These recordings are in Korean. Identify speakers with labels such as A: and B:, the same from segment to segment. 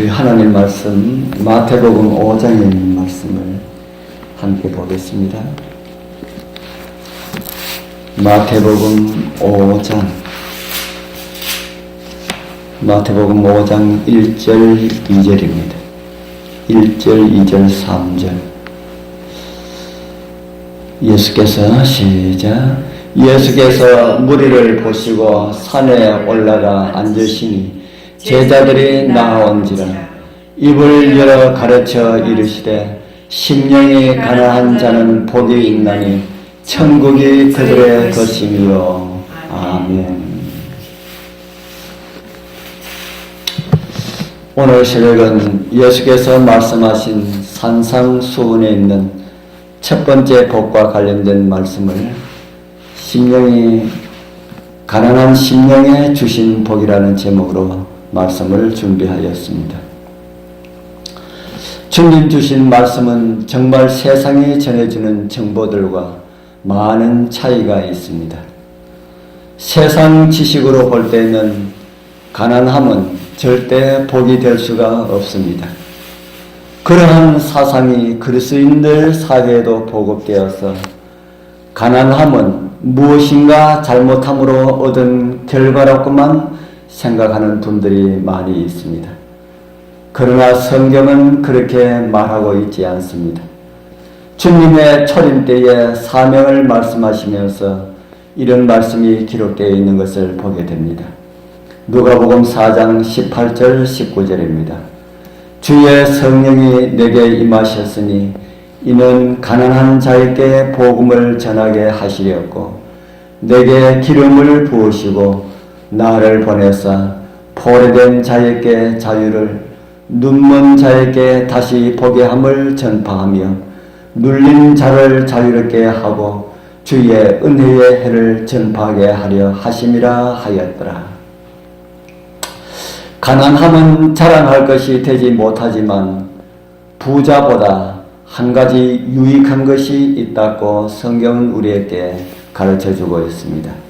A: 우리 하나님 말씀 마태복음 5장에 있는 말씀을 함께 보겠습니다. 마태복음 5장 마태복음 5장 1절 2절입니다. 1절 2절 3절 예수께서 시작 예수께서 무리를 보시고 산에 올라가 앉으시니 제자들이 나온지라. 입을 열어 가르쳐 이르시되 심령이 가난한 자는 복이 있나니 천국이 그들의 것이며 아멘. 오늘 새벽은 예수께서 말씀하신 산상수훈에 있는 첫 번째 복과 관련된 말씀을 심령이 가난한 심령에 주신 복이라는 제목으로 말씀을 준비하였습니다. 주님 주신 말씀은 정말 세상이 전해주는 정보들과 많은 차이가 있습니다. 세상 지식으로 볼 때는 가난함은 절대 복이 될 수가 없습니다. 그러한 사상이 그리스인들 사회에도 보급되어서 가난함은 무엇인가 잘못함으로 얻은 결과라고만 생각하는 분들이 많이 있습니다. 그러나 성경은 그렇게 말하고 있지 않습니다. 주님의 초림 때에 사명을 말씀하시면서 이런 말씀이 기록되어 있는 것을 보게 됩니다. 누가복음 4장 18절 19절입니다. 주의 성령이 내게 임하셨으니 이는 가난한 자에게 복음을 전하게 하시려고 내게 기름을 부으시고 나를 보내사 포로된 자에게 자유를 눈먼 자에게 다시 보게 함을 전파하며 눌린 자를 자유롭게 하고 주의 은혜의 해를 전파하게 하려 하심이라 하였더라. 가난함은 자랑할 것이 되지 못하지만 부자보다 한 가지 유익한 것이 있다고 성경은 우리에게 가르쳐 주고 있습니다.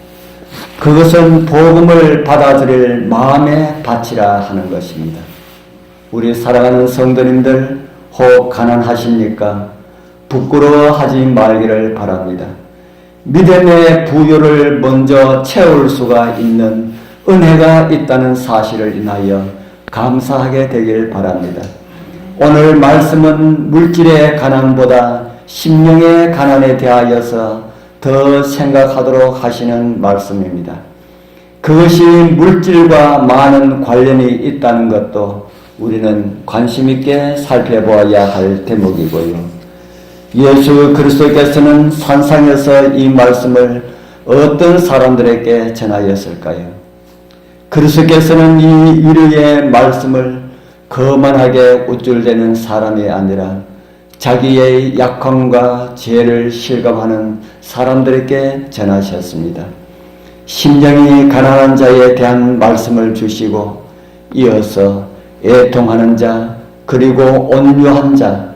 A: 그것은 복음을 받아들일 마음의 밭이라 하는 것입니다. 우리 사랑하는 성도님들 혹 가난하십니까? 부끄러워하지 말기를 바랍니다. 믿음의 부요를 먼저 채울 수가 있는 은혜가 있다는 사실을 인하여 감사하게 되길 바랍니다. 오늘 말씀은 물질의 가난보다 심령의 가난에 대하여서 더 생각하도록 하시는 말씀입니다. 그것이 물질과 많은 관련이 있다는 것도 우리는 관심 있게 살펴보아야 할 대목이고요. 예수 그리스도께서는 산상에서 이 말씀을 어떤 사람들에게 전하였을까요? 그리스도께서는 이 위로의 말씀을 거만하게 우쭐대는 사람이 아니라 자기의 약함과 죄를 실감하는 사람들에게 전하셨습니다. 심령이 가난한 자에 대한 말씀을 주시고 이어서 애통하는 자 그리고 온유한 자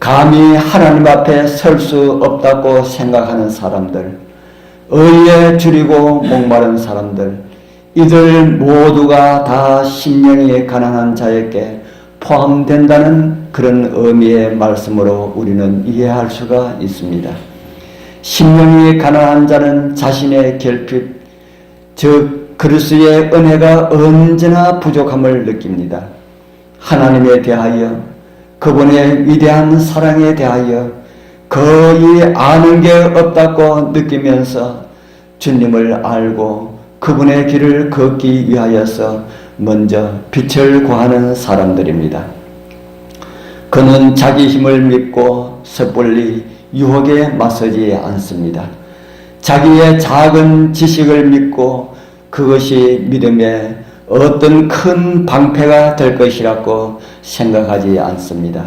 A: 감히 하나님 앞에 설 수 없다고 생각하는 사람들 의에 줄이고 목마른 사람들 이들 모두가 다 심령이 가난한 자에게 포함된다는 그런 의미의 말씀으로 우리는 이해할 수가 있습니다. 심령이 가난한 자는 자신의 결핍, 즉 그리스의 은혜가 언제나 부족함을 느낍니다. 하나님에 대하여 그분의 위대한 사랑에 대하여 거의 아는 게 없다고 느끼면서 주님을 알고 그분의 길을 걷기 위하여서 먼저 빛을 구하는 사람들입니다. 그는 자기 힘을 믿고 섣불리 유혹에 맞서지 않습니다. 자기의 작은 지식을 믿고 그것이 믿음의 어떤 큰 방패가 될 것이라고 생각하지 않습니다.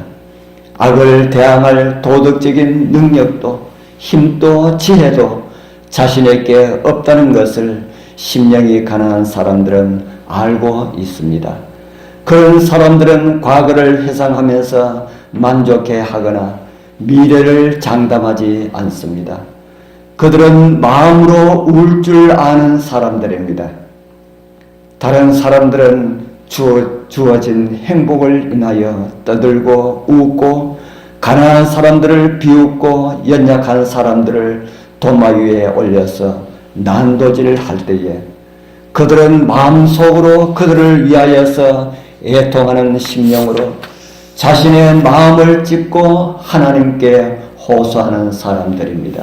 A: 악을 대항할 도덕적인 능력도 힘도 지혜도 자신에게 없다는 것을 심령이 가난한 사람들은 알고 있습니다. 그런 사람들은 과거를 회상하면서 만족해 하거나 미래를 장담하지 않습니다. 그들은 마음으로 울 줄 아는 사람들입니다. 다른 사람들은 주어, 주어진 행복을 인하여 떠들고 웃고 가난한 사람들을 비웃고 연약한 사람들을 도마 위에 올려서 난도질을 할 때에 그들은 마음속으로 그들을 위하여서 애통하는 심령으로 자신의 마음을 찢고 하나님께 호소하는 사람들입니다.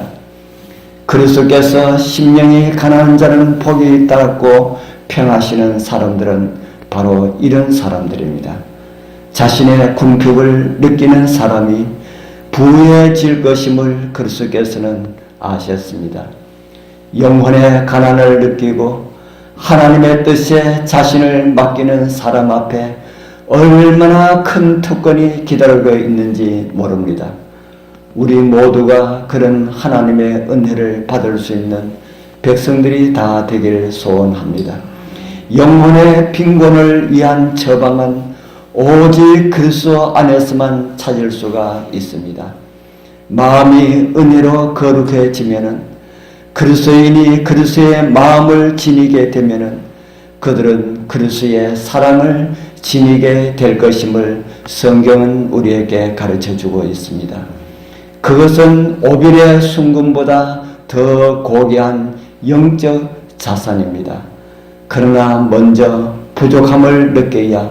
A: 그리스도께서 심령이 가난한 자는 복이 있다고 평하시는 사람들은 바로 이런 사람들입니다. 자신의 궁핍을 느끼는 사람이 부유해질 것임을 그리스도께서는 아셨습니다. 영혼의 가난을 느끼고 하나님의 뜻에 자신을 맡기는 사람 앞에 얼마나 큰 특권이 기다리고 있는지 모릅니다. 우리 모두가 그런 하나님의 은혜를 받을 수 있는 백성들이 다 되기를 소원합니다. 영혼의 빈곤을 위한 처방은 오직 그리스도 안에서만 찾을 수가 있습니다. 마음이 은혜로 거룩해지면은 그리스도인이 그리스도의 마음을 지니게 되면은 그들은 그리스도의 사랑을 지니게 될 것임을 성경은 우리에게 가르쳐 주고 있습니다. 그것은 오빌의 순금보다 더 고귀한 영적 자산입니다. 그러나 먼저 부족함을 느껴야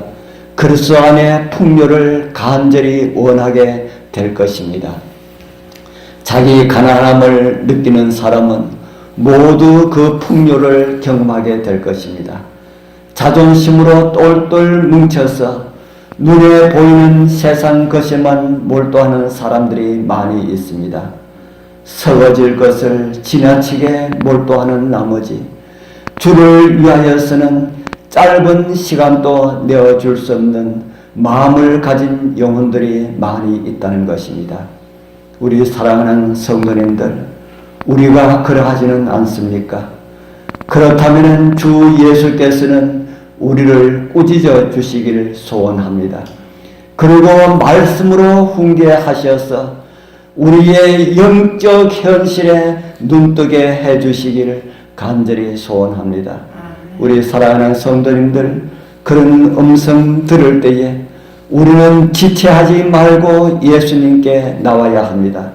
A: 그리스도 안에 풍요를 간절히 원하게 될 것입니다. 자기 가난함을 느끼는 사람은 모두 그 풍요를 경험하게 될 것입니다. 자존심으로 똘똘 뭉쳐서 눈에 보이는 세상 것에만 몰두하는 사람들이 많이 있습니다. 썩어질 것을 지나치게 몰두하는 나머지 주를 위하여서는 짧은 시간도 내어줄 수 없는 마음을 가진 영혼들이 많이 있다는 것입니다. 우리 사랑하는 성도님들, 우리가 그러하지는 않습니까? 그렇다면 주 예수께서는 우리를 꾸짖어 주시기를 소원합니다. 그리고 말씀으로 훈계하셔서 우리의 영적 현실에 눈뜨게 해 주시기를 간절히 소원합니다. 우리 사랑하는 성도님들 그런 음성 들을 때에 우리는 지체하지 말고 예수님께 나와야 합니다.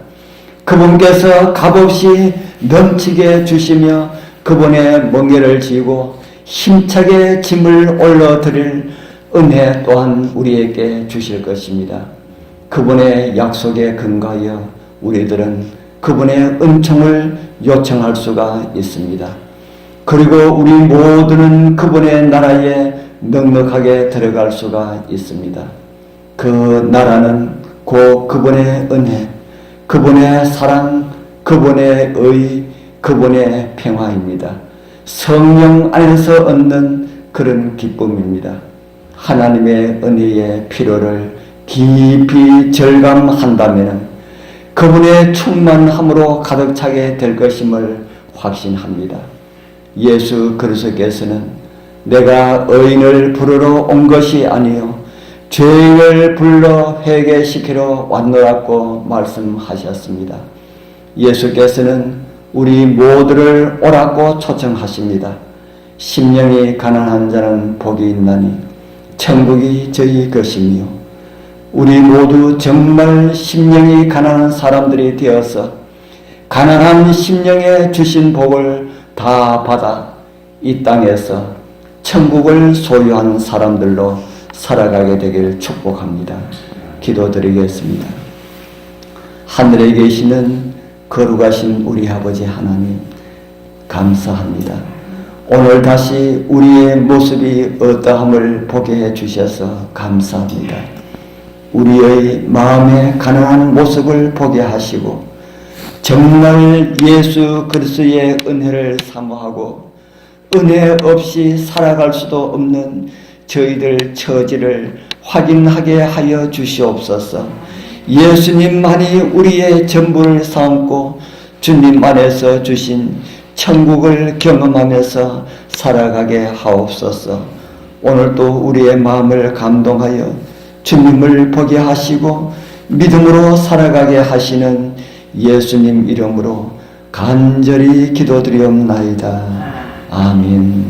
A: 그분께서 값없이 넘치게 주시며 그분의 멍에를 지고 힘차게 짐을 올려드릴 은혜 또한 우리에게 주실 것입니다. 그분의 약속에 근거하여 우리들은 그분의 은총을 요청할 수가 있습니다. 그리고 우리 모두는 그분의 나라에 넉넉하게 들어갈 수가 있습니다. 그 나라는 곧 그분의 은혜, 그분의 사랑, 그분의 의, 그분의 평화입니다. 성령 안에서 얻는 그런 기쁨입니다. 하나님의 은혜의 필요를 깊이 절감한다면 그분의 충만함으로 가득 차게 될 것임을 확신합니다. 예수 그리스도께서는 내가 의인을 부르러 온 것이 아니요 죄인을 불러 회개시키러 왔노라고 말씀하셨습니다. 예수께서는 우리 모두를 오라고 초청하십니다. 심령이 가난한 자는 복이 있나니 천국이 저희 것이며 우리 모두 정말 심령이 가난한 사람들이 되어서 가난한 심령에 주신 복을 다 받아 이 땅에서 천국을 소유하는 사람들로 살아가게 되길 축복합니다. 기도드리겠습니다. 하늘에 계시는 거룩하신 우리 아버지 하나님, 감사합니다. 오늘 다시 우리의 모습이 어떠함을 보게 해 주셔서 감사합니다. 우리의 마음의 가난한 모습을 보게 하시고 정말 예수 그리스도의 은혜를 사모하고 은혜 없이 살아갈 수도 없는 저희들 처지를 확인하게 하여 주시옵소서. 예수님만이 우리의 전부를 삼고 주님 안에서 주신 천국을 경험하면서 살아가게 하옵소서. 오늘도 우리의 마음을 감동하여 주님을 보게 하시고 믿음으로 살아가게 하시는 예수님 이름으로 간절히 기도드리옵나이다. 아멘.